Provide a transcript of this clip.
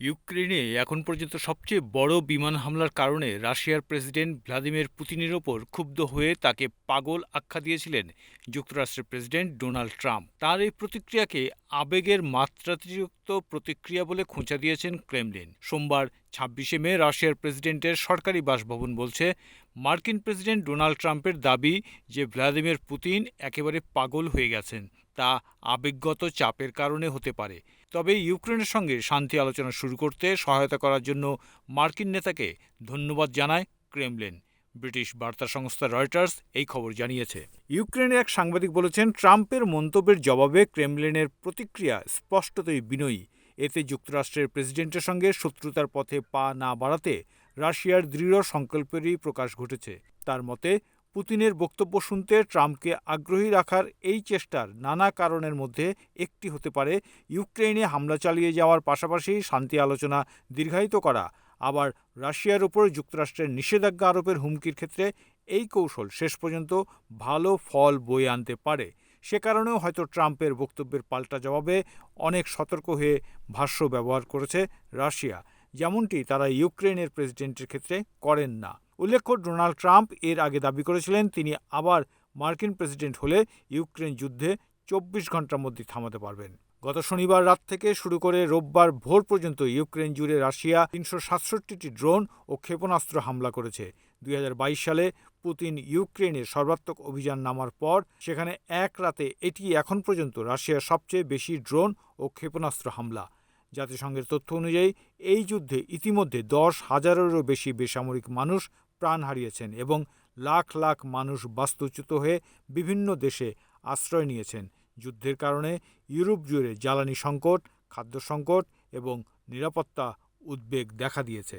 ইউক্রেনে এখন পর্যন্ত সবচেয়ে বড় বিমান হামলার কারণে রাশিয়ার প্রেসিডেন্ট ভ্লাদিমির পুতিনের ওপর ক্ষুব্ধ হয়ে তাকে পাগল আখ্যা দিয়েছিলেন যুক্তরাষ্ট্রের প্রেসিডেন্ট ডোনাল্ড ট্রাম্প। তার এই প্রতিক্রিয়াকে আবেগের মাত্রাতিরিক্ত প্রতিক্রিয়া বলে খোঁচা দিয়েছেন ক্রেমলিন। সোমবার ছাব্বিশে মে রাশিয়ার প্রেসিডেন্টের সরকারি বাসভবন বলছে, মার্কিন প্রেসিডেন্ট ডোনাল্ড ট্রাম্পের দাবি যে ভ্লাদিমির পুতিন একেবারে পাগল হয়ে গেছেন, তা আবেগগত চাপের কারণে হতে পারে। তবে ইউক্রেনের সঙ্গে শান্তি আলোচনা শুরু করতে সহায়তা করার জন্য মার্কিন নেতাকে ধন্যবাদ জানায় ক্রেমলিন। ব্রিটিশ বার্তা সংস্থা রয়টার্স এই খবর জানিয়েছে। ইউক্রেনের এক সাংবাদিক বলেছেন, ট্রাম্পের মন্তব্যের জবাবে ক্রেমলিনের প্রতিক্রিয়া স্পষ্টতই বিনয়ী। এতে যুক্তরাষ্ট্রের প্রেসিডেন্টের সঙ্গে শত্রুতার পথে পা না বাড়াতে রাশিয়ার দৃঢ় সংকল্পেরই প্রকাশ ঘটেছে। তার মতে, পুতিনের বক্তব্য শুনতে ট্রাম্পকে আগ্রহী রাখার এই চেষ্টার নানা কারণের মধ্যে একটি হতে পারে ইউক্রেনে হামলা চালিয়ে যাওয়ার পাশাপাশি শান্তি আলোচনা দীর্ঘায়িত করা আবার রাশিয়ার ওপর যুক্তরাষ্ট্রের নিষেধাজ্ঞা আরোপের হুমকির ক্ষেত্রে এই কৌশল শেষ পর্যন্ত ভালো ফল বয়ে আনতে পারে। সে কারণেও হয়তো ট্রাম্পের বক্তব্যের পাল্টা জবাবে অনেক সতর্ক হয়ে ভাষ্য ব্যবহার করেছে রাশিয়া। যেমনটি তারা ইউক্রেনের প্রেসিডেন্টের ক্ষেত্রে করেন না। উল্লেখ্য, ডোনাল্ড ট্রাম্প এর আগে দাবি করেছিলেন, তিনি আবার মার্কিন প্রেসিডেন্ট হলে ইউক্রেন যুদ্ধে চব্বিশ ঘণ্টার মধ্যে থামাতে পারবেন। গত শনিবার রাত থেকে শুরু করে রোববার ভোর পর্যন্ত ইউক্রেন জুড়ে রাশিয়া তিনশো সাতষট্টিটি ড্রোন ও ক্ষেপণাস্ত্র হামলা করেছে। দুই হাজার বাইশ সালে পুতিন ইউক্রেনে সর্বাত্মক অভিযান নামার পর সেখানে এক রাতে এটি এখন পর্যন্ত রাশিয়ার সবচেয়ে বেশি ড্রোন ও ক্ষেপণাস্ত্র হামলা। জাতিসংঘের তথ্য অনুযায়ী, এই যুদ্ধে ইতিমধ্যে দশ হাজারেরও বেশি বেসামরিক মানুষ প্রাণ হারিয়েছেন এবং লাখ লাখ মানুষ বাস্তুচ্যুত হয়ে বিভিন্ন দেশে আশ্রয় নিয়েছেন। যুদ্ধের কারণে ইউরোপ জুড়ে জ্বালানি সংকট খাদ্য সংকট এবং নিরাপত্তা উদ্বেগ দেখা দিয়েছে।